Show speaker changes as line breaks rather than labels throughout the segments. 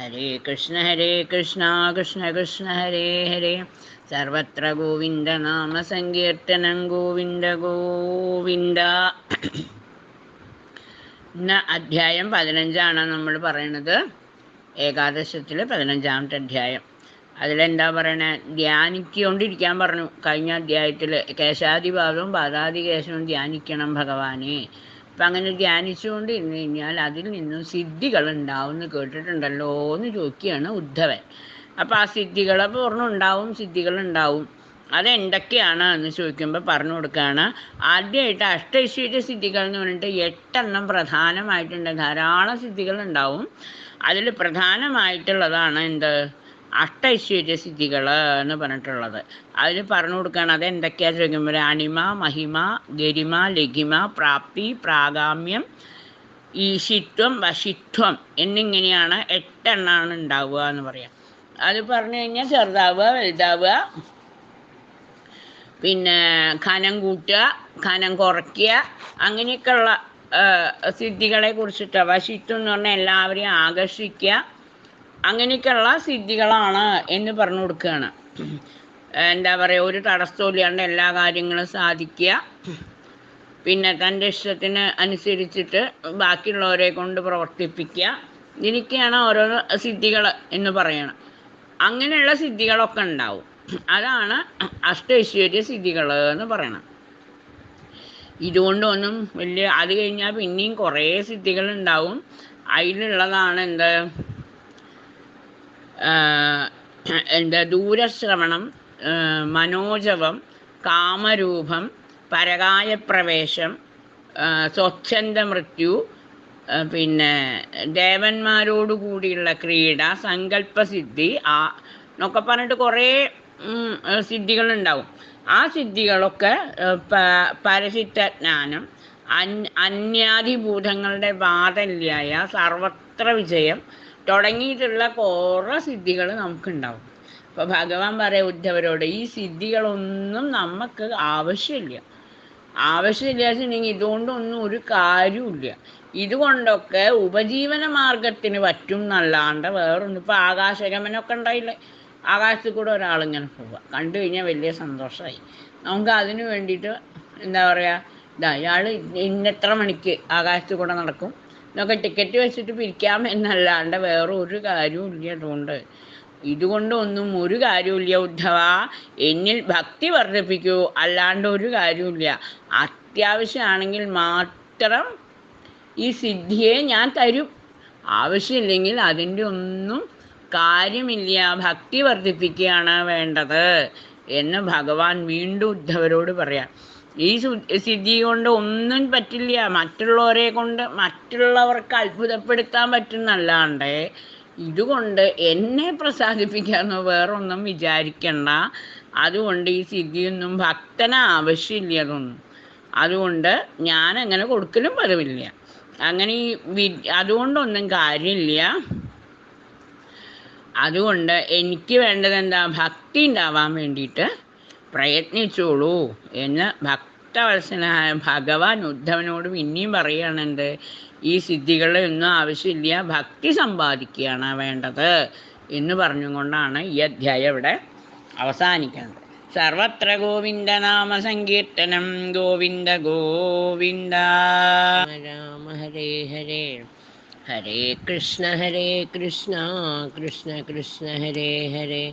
ഹരേ കൃഷ്ണ ഹരേ കൃഷ്ണ കൃഷ്ണ കൃഷ്ണ ഹരേ ഹരേ. സർവത്ര ഗോവിന്ദ നാമ സങ്കീർത്തനം ഗോവിന്ദ ഗോവിന്ദ. ഇന്ന് അധ്യായം പതിനഞ്ചാണ് നമ്മൾ പറയണത്. ഏകാദശത്തിൽ പതിനഞ്ചാമത്തെ അധ്യായം. അതിലെന്താ പറയണേ? ധ്യാനിക്കൊണ്ടിരിക്കാൻ പറഞ്ഞു. കഴിഞ്ഞ അധ്യായത്തിൽ കേശാദിപാദവും പാദാദി കേശവും ധ്യാനിക്കണം ഭഗവാനെ. അപ്പം അങ്ങനെ ധ്യാനിച്ചുകൊണ്ട് ഇരുന്ന് കഴിഞ്ഞാൽ അതിൽ നിന്നും സിദ്ധികൾ ഉണ്ടാവും എന്ന് കേട്ടിട്ടുണ്ടല്ലോ എന്ന് ചോദിക്കുകയാണ് ഉദ്ധവൻ. അപ്പം ആ സിദ്ധികളെ പൂർണം ഉണ്ടാവും സിദ്ധികൾ ഉണ്ടാവും അതെന്തൊക്കെയാണ് എന്ന് ചോദിക്കുമ്പോൾ പറഞ്ഞു കൊടുക്കുകയാണ് ആദ്യമായിട്ട് അഷ്ടൈശ്വര്യ സിദ്ധികൾ എന്ന് പറഞ്ഞിട്ട് എട്ടെണ്ണം പ്രധാനമായിട്ടുണ്ട്. ധാരാളം സിദ്ധികൾ ഉണ്ടാവും അതിൽ പ്രധാനമായിട്ടുള്ളതാണ് എന്ത്? അഷ്ടൈശ്വര്യ സിദ്ധികൾ എന്ന് പറഞ്ഞിട്ടുള്ളത്. അതിൽ പറഞ്ഞു കൊടുക്കുകയാണ് അത് എന്തൊക്കെയാ ചോദിക്കുമ്പോൾ അണിമ മഹിമ ഗരിമ ലഘിമ പ്രാപ്തി പ്രാഗാമ്യം ഈശിത്വം വശിത്വം എന്നിങ്ങനെയാണ് എട്ടെണ്ണാണ് ഉണ്ടാവുക എന്ന് പറയാം. അത് പറഞ്ഞു കഴിഞ്ഞാൽ ചെറുതാവുക വലുതാവുക പിന്നെ ഖനം കൂട്ടുക ഖനം കുറയ്ക്കുക അങ്ങനെയൊക്കെയുള്ള സിദ്ധികളെ കുറിച്ചിട്ട്. വശിത്വം എന്ന് പറഞ്ഞാൽ എല്ലാവരെയും ആകർഷിക്കുക അങ്ങനെയൊക്കെയുള്ള സിദ്ധികളാണ് എന്ന് പറഞ്ഞു കൊടുക്കുകയാണ് എന്താ പറയുക ഒരു തടസ്സമില്ലാണ്ട് എല്ലാ കാര്യങ്ങളും സാധിക്കുക. പിന്നെ തന്റെ ഇഷ്ടത്തിന് അനുസരിച്ചിട്ട് ബാക്കിയുള്ളവരെ കൊണ്ട് പ്രവർത്തിപ്പിക്കുക. ഇതിനൊക്കെയാണ് ഓരോ സിദ്ധികൾ എന്ന് പറയണം. അങ്ങനെയുള്ള സിദ്ധികളൊക്കെ ഉണ്ടാവും. അതാണ് അഷ്ടൈശ്വര്യ സിദ്ധികൾ എന്ന് പറയണം. ഇതുകൊണ്ടൊന്നും വലിയ അത് കഴിഞ്ഞാൽ പിന്നെയും കുറേ സിദ്ധികൾ ഉണ്ടാവും. അതിലുള്ളതാണ് എന്ത്? എന്താ ദൂരശ്രവണം മനോജവം കാമരൂപം പരകായപ്രവേശം സ്വച്ഛന്ത മൃത്യു പിന്നെ ദേവന്മാരോട് കൂടിയുള്ള ക്രീഡ സങ്കല്പസിദ്ധി ആ എന്നൊക്കെ പറഞ്ഞിട്ട് കുറേ സിദ്ധികളുണ്ടാവും. ആ സിദ്ധികളൊക്കെ പരസിദ്ധജ്ഞാനം അന്യാധിഭൂതങ്ങളുടെ ബാധല്യായ സർവത്ര വിജയം തുടങ്ങിയിട്ടുള്ള കുറേ സിദ്ധികൾ നമുക്കുണ്ടാവും. അപ്പോൾ ഭഗവാൻ പറയാം ഉദ്ധവരോട് ഈ സിദ്ധികളൊന്നും നമുക്ക് ആവശ്യമില്ല. ആവശ്യമില്ലാച്ചിട്ടുണ്ടെങ്കിൽ ഇതുകൊണ്ടൊന്നും ഒരു കാര്യമില്ല ഇതുകൊണ്ടൊക്കെ ഉപജീവന മാർഗത്തിന് പറ്റും എന്നല്ലാണ്ട് വേറൊന്നും. ഇപ്പോൾ ആകാശഗമനമൊക്കെ ഉണ്ടായില്ലേ? ആകാശത്തിൽ കൂടെ ഒരാളിങ്ങനെ പോവുക കണ്ടു കഴിഞ്ഞാൽ വലിയ സന്തോഷമായി നമുക്ക് അതിന് വേണ്ടിയിട്ട് എന്താ പറയുക ഇതാ ഇയാൾ ഇന്നെത്ര മണിക്ക് ആകാശത്തിൽ കൂടെ നടക്കും. എന്നൊക്കെ ടിക്കറ്റ് വെച്ചിട്ട് പിരിക്കാം എന്നല്ലാണ്ട് വേറെ ഒരു കാര്യവും ഇല്ല അതുകൊണ്ട്. ഇതുകൊണ്ടൊന്നും ഒരു കാര്യമില്ല ഉദ്ധവ. എന്നിൽ ഭക്തി വർദ്ധിപ്പിക്കൂ. അല്ലാണ്ട് ഒരു കാര്യമില്ല അത്യാവശ്യമാണെങ്കിൽ മാത്രം ഈ സിദ്ധിയെ ഞാൻ തരും. ആവശ്യമില്ലെങ്കിൽ അതിന്റെ ഒന്നും കാര്യമില്ല. ഭക്തി വർദ്ധിപ്പിക്കുകയാണ് വേണ്ടത് എന്ന് ഭഗവാൻ വീണ്ടും ഉദ്ധവരോട് പറയാം. ഈ സിദ്ധി കൊണ്ട് ഒന്നും പറ്റില്ല. മറ്റുള്ളവരെ കൊണ്ട് മറ്റുള്ളവർക്ക് അത്ഭുതപ്പെടുത്താൻ പറ്റുന്നല്ലാണ്ട് ഇതുകൊണ്ട് എന്നെ പ്രസാദിപ്പിക്കാമെന്ന് വേറൊന്നും വിചാരിക്കണ്ട. അതുകൊണ്ട് ഈ സിദ്ധിയൊന്നും ഭക്തന ആവശ്യമില്ല അതൊന്നും അതുകൊണ്ട് ഞാൻ അങ്ങനെ കൊടുക്കലും പതിവില്ല. അങ്ങനെ ഈ വി അതുകൊണ്ടൊന്നും കാര്യമില്ല. അതുകൊണ്ട് എനിക്ക് വേണ്ടത് എന്താ? ഭക്തി ഉണ്ടാവാൻ വേണ്ടിയിട്ട് പ്രയത്നിച്ചോളൂ എന്ന് ഭക്തവത്സനായ ഭഗവാൻ ഉദ്ധവനോട് പിന്നെയും പറയുകയാണെന്ത്? ഈ സിദ്ധികളൊന്നും ആവശ്യമില്ല ഭക്തി സമ്പാദിക്കുകയാണ് വേണ്ടത് എന്ന് പറഞ്ഞുകൊണ്ടാണ് ഈ അധ്യായം ഇവിടെ അവസാനിക്കുന്നത്. സർവത്ര ഗോവിന്ദ നാമ സങ്കീർത്തനം ഗോവിന്ദ ഗോവിന്ദ. രാമ ഹരേ ഹരേ. ഹരേ കൃഷ്ണ ഹരേ കൃഷ്ണ. കൃഷ്ണ കൃഷ്ണ ഹരേ ഹരേ.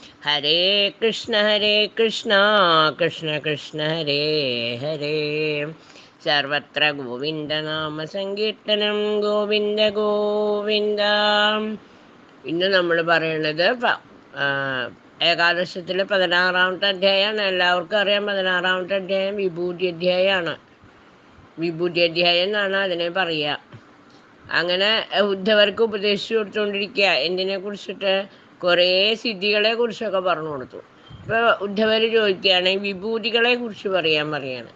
ഹരേ കൃഷ്ണ ഹരേ കൃഷ്ണ കൃഷ്ണ കൃഷ്ണ ഹരേ ഹരേ
സർവത്ര ഗോവിന്ദനാമ സങ്കീർത്തനം ഗോവിന്ദ ഗോവിന്ദ ഇന്ന് നമ്മൾ പറയുന്നത് ഏകാദശത്തിൽ പതിനാറാമത്തെ അധ്യായമാണ് എല്ലാവർക്കും അറിയാം പതിനാറാമത്തെ അധ്യായം വിഭൂതി അധ്യായമാണ് വിഭൂതി അധ്യായം എന്നാണ് അതിനെ പറയുക. അങ്ങനെ ഉദ്ധവർക്ക് ഉപദേശിച്ചു കൊടുത്തുകൊണ്ടിരിക്കുക. എന്തിനെ കുറിച്ചിട്ട് കുറേ സിദ്ധികളെ കുറിച്ചൊക്കെ പറഞ്ഞു കൊടുത്തു. ഇപ്പോൾ ഉദ്ധവർ ചോദിക്കുകയാണെങ്കിൽ വിഭൂതികളെ കുറിച്ച് പറയാൻ പറയാണ്.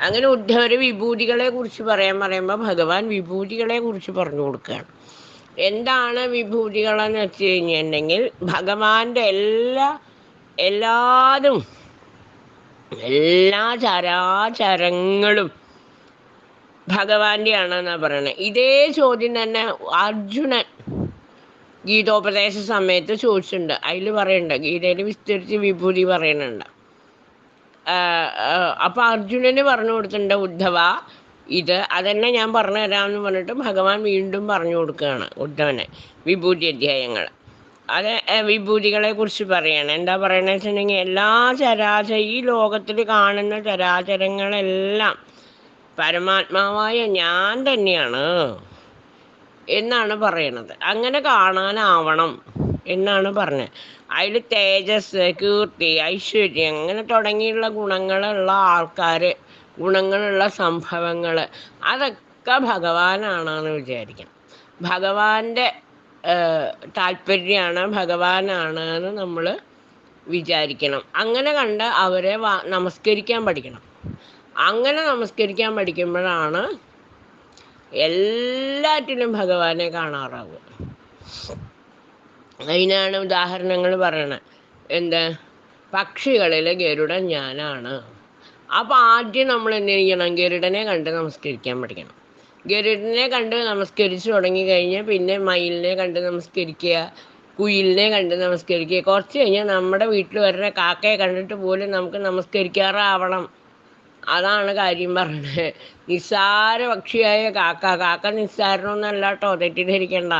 അങ്ങനെ ഉദ്ധവർ വിഭൂതികളെ കുറിച്ച് പറയാൻ പറയുമ്പോൾ ഭഗവാൻ വിഭൂതികളെ കുറിച്ച് പറഞ്ഞു കൊടുക്കുകയാണ്. എന്താണ് വിഭൂതികളെന്ന് വെച്ച് കഴിഞ്ഞിട്ടുണ്ടെങ്കിൽ ഭഗവാന്റെ എല്ലാ എല്ലാതും എല്ലാ ചരാചരങ്ങളും ഭഗവാന്റെ ആണെന്നാണ് പറയണത് ഇതേ ചോദ്യം തന്നെ അർജുനൻ ഗീതോപദേശ സമയത്ത് ചോദിച്ചിട്ടുണ്ട്. അതിൽ പറയുന്നുണ്ട് ഗീതയിൽ വിസ്തരിച്ച് വിഭൂതി പറയുന്നുണ്ട് അപ്പോൾ അർജുനന് പറഞ്ഞു കൊടുത്തിട്ടുണ്ട് ഉദ്ധവ ഇത് അതന്നെ ഞാൻ പറഞ്ഞു തരാമെന്ന് പറഞ്ഞിട്ട് ഭഗവാൻ വീണ്ടും പറഞ്ഞു കൊടുക്കുകയാണ് ഉദ്ധവനെ വിഭൂതി അധ്യായങ്ങൾ. അത് വിഭൂതികളെ കുറിച്ച് പറയാണ്. എന്താ പറയണെന്ന് വെച്ചിട്ടുണ്ടെങ്കിൽ എല്ലാ ചരാചര ഈ ലോകത്തിൽ കാണുന്ന ചരാചരങ്ങളെല്ലാം പരമാത്മാവായ ഞാൻ തന്നെയാണ്. എന്നാണ് പറയണത്. അങ്ങനെ കാണാനാവണം എന്നാണ് പറഞ്ഞത് അതിൽ തേജസ് കീർത്തി ഐശ്വര്യം അങ്ങനെ തുടങ്ങിയുള്ള ഗുണങ്ങളുള്ള ആൾക്കാർ ഗുണങ്ങളുള്ള സംഭവങ്ങൾ അതൊക്കെ ഭഗവാനാണെന്ന് വിചാരിക്കണം. ഭഗവാന്റെ താല്പര്യമാണ് ഭഗവാനാണ് എന്ന് നമ്മൾ വിചാരിക്കണം. അങ്ങനെ കണ്ട് അവരെ നമസ്കരിക്കാൻ പഠിക്കണം. അങ്ങനെ നമസ്കരിക്കാൻ പഠിക്കുമ്പോഴാണ് എല്ലാറ്റിലും ഭഗവാനെ കാണാറാകും. അതിനാണ് ഉദാഹരണങ്ങൾ പറയണത് എന്താ? പക്ഷികളിലെ ഗരുഡൻ ഞാനാണ്. അപ്പോൾ ആദ്യം നമ്മൾ എന്ത് ചെയ്യണം? ഗരുഡനെ കണ്ട് നമസ്കരിക്കാൻ പഠിക്കണം. ഗരുഡനെ കണ്ട് നമസ്കരിച്ച് തുടങ്ങി കഴിഞ്ഞാൽ പിന്നെ മയിലിനെ കണ്ട് നമസ്കരിക്കുക കുയിലിനെ കണ്ട് നമസ്കരിക്കുക. കുറച്ച് കഴിഞ്ഞാൽ നമ്മുടെ വീട്ടിൽ വരുന്ന കാക്കയെ കണ്ടിട്ട് പോലും നമുക്ക് നമസ്കരിക്കാറാവണം. അതാണ് കാര്യം പറഞ്ഞത്. നിസ്സാര പക്ഷിയായ കാക്ക. കാക്ക നിസ്സാരനൊന്നല്ല കേട്ടോ തെറ്റിദ്ധരിക്കണ്ട.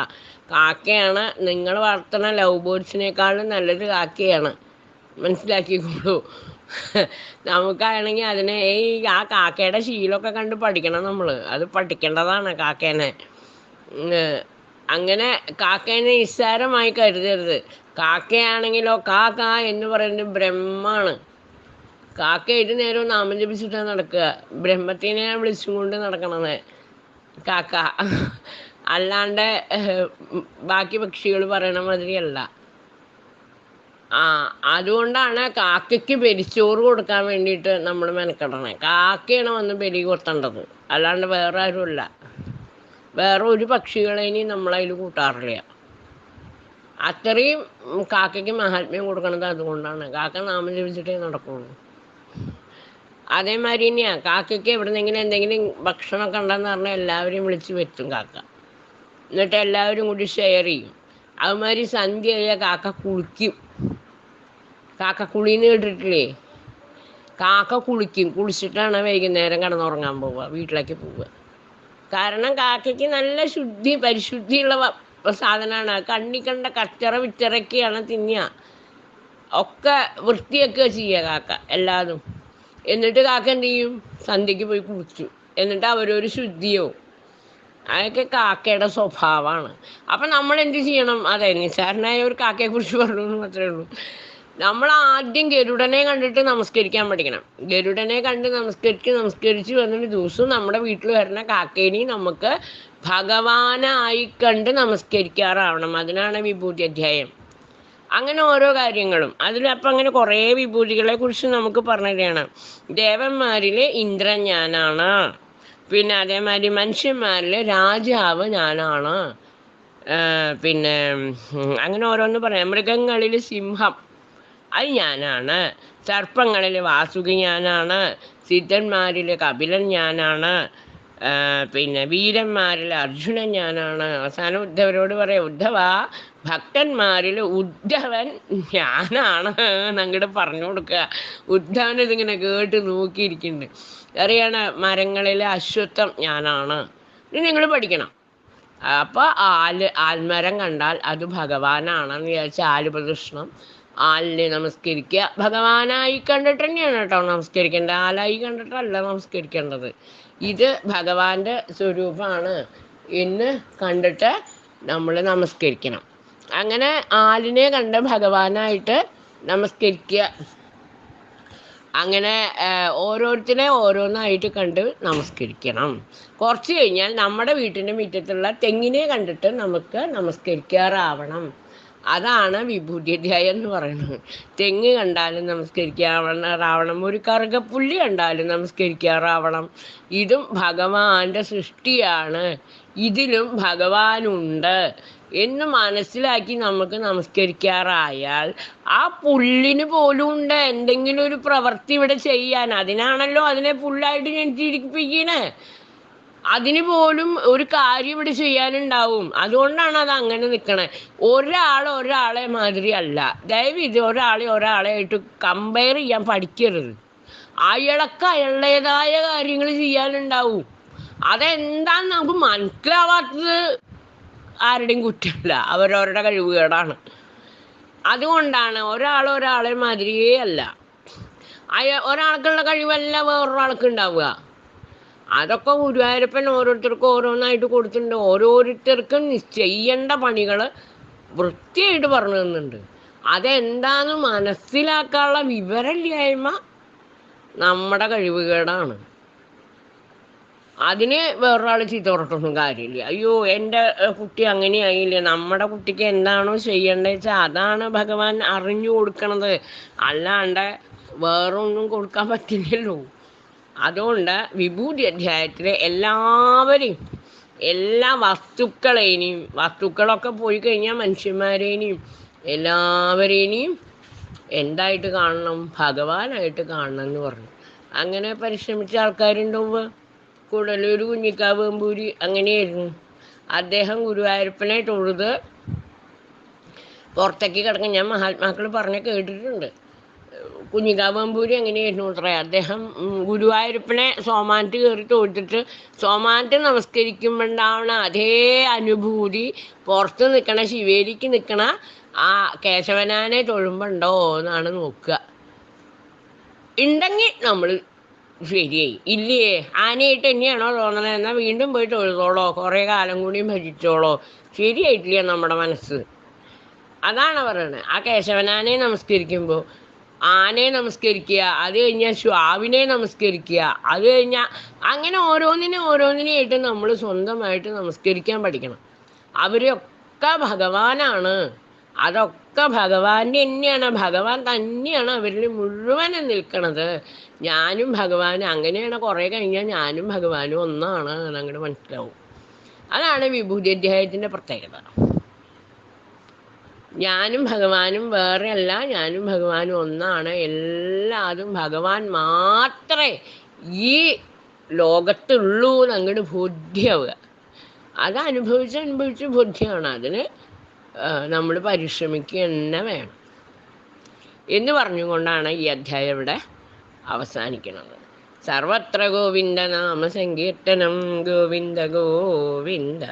കാക്കയാണ് നിങ്ങൾ വളർത്തുന്ന ലവ് ബേർഡ്സിനേക്കാളും നല്ലത് കാക്കയാണ്. മനസ്സിലാക്കിക്കോളൂ. നമുക്കാണെങ്കിൽ അതിനെ ഈ ആ കാക്കയുടെ ശീലമൊക്കെ കണ്ട് പഠിക്കണം നമ്മൾ അത് പഠിക്കേണ്ടതാണ് കാക്കേനെ. അങ്ങനെ കാക്കേനെ നിസ്സാരമായി കരുതരുത്. കാക്കയാണെങ്കിലോ കാക്ക എന്ന് പറയുന്നത് ബ്രഹ്മാണ് കാക്ക ഏത് നേരവും നാമം ജപിച്ചിട്ടാണ് നടക്കുക. ബ്രഹ്മത്തിനെ വിളിച്ചും കൊണ്ട് നടക്കണത് കാക്ക. അല്ലാണ്ട് ബാക്കി പക്ഷികൾ പറയണ മാതിരിയല്ല ആ അതുകൊണ്ടാണ് കാക്കയ്ക്ക് പെരിച്ചോറ് കൊടുക്കാൻ വേണ്ടിയിട്ട് നമ്മൾ മെനക്കെടണേ. കാക്കയാണ് വന്ന് ബലി കൊത്തേണ്ടത് അല്ലാണ്ട് വേറെ ആരുമില്ല വേറെ ഒരു പക്ഷികളെയും നമ്മളതിൽ കൂട്ടാറില്ല. അത്രയും കാക്കയ്ക്ക് മഹാത്മ്യം കൊടുക്കണത് അതുകൊണ്ടാണ്. കാക്ക നാമം ജപിച്ചിട്ടേ നടക്കുള്ളൂ. അതേമാതിരി തന്നെയാ. കാക്കയ്ക്ക് എവിടുന്നെങ്കിലും എന്തെങ്കിലും ഭക്ഷണമൊക്കെ ഉണ്ടെന്ന് പറഞ്ഞാൽ എല്ലാവരെയും വിളിച്ച് വെച്ചും കാക്ക. എന്നിട്ട് എല്ലാവരും കൂടി ഷെയർ ചെയ്യും. അതുമാതിരി സന്ധ്യ ആയാൽ കാക്ക കുളിക്കും. കാക്ക കുളിന്ന് കേട്ടിട്ടില്ലേ കാക്ക കുളിക്കും. കുളിച്ചിട്ടാണ് വൈകുന്നേരം കിടന്നുറങ്ങാൻ പോവുക വീട്ടിലേക്ക് പോവുക. കാരണം കാക്കയ്ക്ക് നല്ല ശുദ്ധി പരിശുദ്ധിയുള്ള സാധനമാണ്. കണ്ണി കണ്ട കച്ചറ വിച്ചറൊക്കെയാണ് തിന്നുക. ഒക്കെ വൃത്തിയൊക്കെ ചെയ്യുക കാക്ക എല്ലാതും. എന്നിട്ട് കാക്ക എന്ത് ചെയ്യും? സന്ധ്യക്ക് പോയി കുളിച്ചു. എന്നിട്ട് അവരൊരു ശുദ്ധിയോ അതൊക്കെ കാക്കയുടെ സ്വഭാവമാണ്. അപ്പം നമ്മൾ എന്ത് ചെയ്യണം? അതെ നിസ്സാരനായ ഒരു കാക്കയെ കുറിച്ച് പറഞ്ഞു എന്ന് മാത്രമേ ഉള്ളൂ. നമ്മൾ ആദ്യം ഗരുഡനെ കണ്ടിട്ട് നമസ്കരിക്കാൻ പഠിക്കണം. ഗരുഡനെ കണ്ട് നമസ്കരിച്ച് നമസ്കരിച്ച് വന്നിട്ട് ദിവസവും നമ്മുടെ വീട്ടിൽ വരുന്ന കാക്കേനെ നമുക്ക് ഭഗവാനായി കണ്ട് നമസ്കരിക്കാറാവണം. അതിനാണ് വിഭൂതി അധ്യായം. അങ്ങനെ ഓരോ കാര്യങ്ങളും. അതിലപ്പം അങ്ങനെ കുറേ വിഭൂതികളെ കുറിച്ച് നമുക്ക് പറഞ്ഞു ദേവന്മാരിൽ ഇന്ദ്രൻ ഞാനാണ് പിന്നെ അതേമാതിരി മനുഷ്യന്മാരിൽ രാജാവ് ഞാനാണ്. പിന്നെ അങ്ങനെ ഓരോന്ന് പറയാം. മൃഗങ്ങളിൽ സിംഹം അത് ഞാനാണ്. സർപ്പങ്ങളിൽ വാസുകി ഞാനാണ്. സിദ്ധന്മാരിൽ കപിലൻ ഞാനാണ്. പിന്നെ വീരന്മാരിൽ അർജുനൻ ഞാനാണ്. അവസാനം ഉദ്ധവരോട് പറയാം ഉദ്ധവ ഭക്തന്മാരിൽ ഉദ്ധവൻ ഞാനാണ് അങ്ങോട്ട് പറഞ്ഞു കൊടുക്കുക ഉദ്ധവൻ ഇതിങ്ങനെ കേട്ട് നോക്കിയിരിക്കുന്നുണ്ട് അറിയണ? മരങ്ങളിലെ അശ്വത്വം ഞാനാണ്. ഇത് നിങ്ങൾ പഠിക്കണം. അപ്പോൾ ആൽ ആൽമരം കണ്ടാൽ അത് ഭഗവാനാണെന്ന് വിചാരിച്ചാൽ ആൽ പ്രദക്ഷിണം ആലിനെ നമസ്കരിക്കുക. ഭഗവാനായി കണ്ടിട്ട് തന്നെയാണ് കേട്ടോ നമസ്കരിക്കേണ്ടത്. ആലായി കണ്ടിട്ടല്ല നമസ്കരിക്കേണ്ടത്. ഇത് ഭഗവാന്റെ സ്വരൂപമാണ്. എന്ന് കണ്ടിട്ട് നമ്മൾ നമസ്കരിക്കണം. അങ്ങനെ ആലിനെ കണ്ട ഭഗവാനായിട്ട് നമസ്കരിക്കുക. അങ്ങനെ ഓരോരുത്തരെ ഓരോന്നായിട്ട് കണ്ട് നമസ്കരിക്കണം. കുറച്ച് കഴിഞ്ഞാൽ നമ്മുടെ വീട്ടിന്റെ മുറ്റത്തുള്ള തെങ്ങിനെ കണ്ടിട്ട് നമുക്ക് നമസ്കരിക്കാറാവണം. അതാണ് വിഭൂതിധ്യായം എന്ന് പറയുന്നത്. തെങ്ങ് കണ്ടാലും നമസ്കരിക്കാറാവണം. ഒരു കറുകപ്പുള്ളി കണ്ടാലും നമസ്കരിക്കാറാവണം. ഇതും ഭഗവാന്റെ സൃഷ്ടിയാണ്. ഇതിലും ഭഗവാനുണ്ട്. എന്ന് മനസ്സിലാക്കി നമുക്ക് നമസ്കരിക്കാറായാൽ ആ പുല്ലിന് പോലും ഉണ്ട് എന്തെങ്കിലും ഒരു പ്രവൃത്തി ഇവിടെ ചെയ്യാൻ. അതിനാണല്ലോ അതിനെ പുല്ലായിട്ട് ഞാൻ ചിരിപ്പിക്കണേ അതിന് പോലും ഒരു കാര്യം ഇവിടെ ചെയ്യാനുണ്ടാവും. അതുകൊണ്ടാണ് അത് അങ്ങനെ നിൽക്കണേ ഒരാൾ ഒരാളെ മാതിരി അല്ല. ദയവ് ഇത് ഒരാളെ ഒരാളെ ആയിട്ട് കമ്പയർ ചെയ്യാൻ പഠിക്കരുത്. അയാൾക്ക് അയാളുടേതായ കാര്യങ്ങൾ ചെയ്യാനുണ്ടാവും. അതെന്താന്ന് നമുക്ക് മനസ്സിലാവാത്തത് ആരുടെയും കുറ്റമില്ല. അവരവരുടെ കഴിവുകേടാണ്. അതുകൊണ്ടാണ് ഒരാൾ ഒരാളെ മാതിരിയേ അല്ല. ഒരാൾക്കുള്ള കഴിവല്ല വേറൊരാൾക്ക് ഉണ്ടാവുക. അതൊക്കെ ഗുരുവായൂരപ്പൻ ഓരോരുത്തർക്കും ഓരോന്നായിട്ട് കൊടുത്തിട്ടുണ്ട്. ഓരോരുത്തർക്കും ചെയ്യേണ്ട പണികൾ വൃത്തിയായിട്ട് പറഞ്ഞു തന്നിട്ടുണ്ട്. അതെന്താന്ന് മനസ്സിലാക്കാനുള്ള വിവരമില്ലായ്മ നമ്മുടെ കഴിവുകേടാണ്. അതിന് വേറൊരാൾ ചീത്ത പറഞ്ഞിട്ടൊന്നും കാര്യമില്ല. അയ്യോ എന്റെ കുട്ടി അങ്ങനെയായില്ലേ? നമ്മുടെ കുട്ടിക്ക് എന്താണോ ചെയ്യേണ്ടത് വെച്ചാൽ അതാണ് ഭഗവാൻ അറിഞ്ഞു കൊടുക്കണത്. അല്ലാണ്ട് വേറൊന്നും കൊടുക്കാൻ പറ്റില്ലല്ലോ. അതുകൊണ്ട് വിഭൂതി അധ്യായത്തിലെ എല്ലാവരെയും എല്ലാ വസ്തുക്കളേനെയും വസ്തുക്കളൊക്കെ പോയി കഴിഞ്ഞാൽ മനുഷ്യന്മാരേനെയും എല്ലാവരേനെയും എന്തായിട്ട് കാണണം? ഭഗവാനായിട്ട് കാണണം എന്ന് പറഞ്ഞു. അങ്ങനെ പരിശ്രമിച്ച ആൾക്കാരുണ്ടാവുക? കൂടലൂർ കുഞ്ഞിക്കാവ് എമ്പൂരി അങ്ങനെയായിരുന്നു. അദ്ദേഹം ഗുരുവായൂരപ്പനെ തൊഴുത് പുറത്തേക്ക് കിടക്കാൻ ഞാൻ മഹാത്മാക്കൾ പറഞ്ഞ് കേട്ടിട്ടുണ്ട്. കുഞ്ഞിക്കാവമ്പൂരി എങ്ങനെയായിരുന്നു അത്രേ അദ്ദേഹം ഗുരുവായൂരപ്പനെ സോമാനത്ത് കയറി തൊഴുത്തിട്ട് സോമാനത്ത് നമസ്കരിക്കുമ്പോണ്ടാവണ അതേ അനുഭൂതി പുറത്ത് നിൽക്കണ ശിവേലിക്ക് നിൽക്കണ ആ കേശവനാനെ തൊഴുമ്പോണ്ടോ എന്നാണ് നോക്കുക. ഉണ്ടെങ്കിൽ നമ്മൾ ശരിയായി ഇല്ലേ? ആനയായിട്ട് തന്നെയാണോ തോന്നണത് എന്നാൽ വീണ്ടും പോയിട്ട് തൊഴുതോളോ. കുറേ കാലം കൂടി ഭജിച്ചോളോ. ശരിയായിട്ടില്ല നമ്മുടെ മനസ്സ്. അതാണ് പറയണത് ആ കേശവനാനെ നമസ്കരിക്കുമ്പോൾ ആനയെ നമസ്കരിക്കുക അത് കഴിഞ്ഞാൽ ശ്വാവിനെ നമസ്കരിക്കുക അത് കഴിഞ്ഞാൽ അങ്ങനെ ഓരോന്നിനെ ഓരോന്നിനെയായിട്ട് നമ്മൾ സ്വന്തമായിട്ട് നമസ്കരിക്കാൻ പഠിക്കണം. അവരൊക്കെ ഭഗവാനാണ്. അതൊക്കെ ഭഗവാന്റെ തന്നെയാണ്. ഭഗവാൻ തന്നെയാണ് അവരിൽ മുഴുവനും നിൽക്കണത്. ഞാനും ഭഗവാനും അങ്ങനെയാണ് കുറേ കഴിഞ്ഞാൽ ഞാനും ഭഗവാനും ഒന്നാണ് അങ്ങനെ മനസ്സിലാവും. അതാണ് വിഭൂതി അധ്യായത്തിന്റെ പ്രത്യേകത. ഞാനും ഭഗവാനും വേറെ അല്ല ഞാനും ഭഗവാനും ഒന്നാണ്. എല്ലാതും ഭഗവാൻ മാത്രമേ ഈ ലോകത്തുള്ളൂ എന്നങ്ങോട്ട് ബോധ്യാവുക. അത് അനുഭവിച്ച് അനുഭവിച്ച് ബോധ്യമാണ് അതിന് നമ്മൾ പരിശ്രമിക്കുക തന്നെ വേണം. എന്ന് പറഞ്ഞുകൊണ്ടാണ് ഈ അധ്യായം ഇവിടെ അവസാനിക്കുന്നത്. സർവത്ര ഗോവിന്ദ നാമ സങ്കീർത്തനം. ഗോവിന്ദ ഗോവിന്ദ.